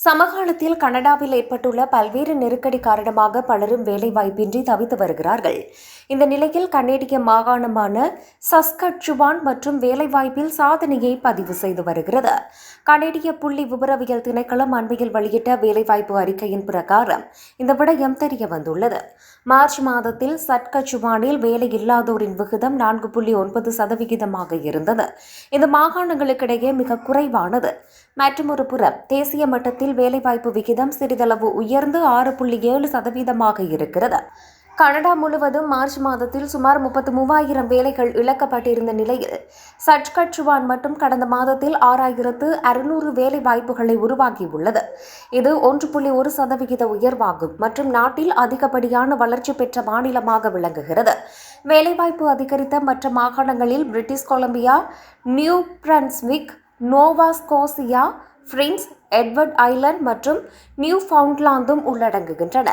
சமகாலத்தில் கனடாவில் ஏற்பட்டுள்ள பல்வேறு நெருக்கடி காரணமாக பலரும் வேலைவாய்ப்பின்றி தவித்து வருகிறார்கள். இந்த நிலையில் கனேடிய மாகாணமான சஸ்கட்சுவான் மற்றும் வேலைவாய்ப்பில் சாதனையை பதிவு செய்து வருகிறது. கனேடிய புள்ளி விவரவியல் திணைக்களம் அண்மையில் வெளியிட்ட வேலைவாய்ப்பு அறிக்கையின் பிரகாரம் இந்த விடயம் தெரிய வந்துள்ளது. மார்ச் மாதத்தில் சட்கச்சுவானில் வேலை இல்லாதோரின் விகிதம் நான்கு புள்ளி ஒன்பது சதவிகிதமாக இருந்தது. இந்த மாகாணங்களுக்கிடையே மிக குறைவானது. மற்றும் ஒரு புறம் தேசிய மட்டத்தில் வேலைவாய்ப்பு விகிதம் சிறிதளவு உயர்ந்து ஆறு புள்ளி ஏழு சதவீதமாக இருக்கிறது. கனடா முழுவதும் மார்ச் மாதத்தில் சுமார் முப்பத்து மூவாயிரம் வேலைகள் இழக்கப்பட்டிருந்த நிலையில் சட்கட்சுவான் மட்டும் கடந்த மாதத்தில் ஆறாயிரத்து அறுநூறு வேலை வாய்ப்புகளை உருவாக்கியுள்ளது. இது ஒன்று புள்ளி ஒரு சதவிகித உயர்வாகும் மற்றும் நாட்டில் அதிகப்படியான வளர்ச்சி பெற்ற மாநிலமாக விளங்குகிறது. வேலைவாய்ப்பு அதிகரித்த மற்ற மாகாணங்களில் British Columbia New Brunswick Nova Scotia Prince Edward Island மற்றும் நியூ ஃபவுண்ட்லாந்தும் உள்ளடங்குகின்றன.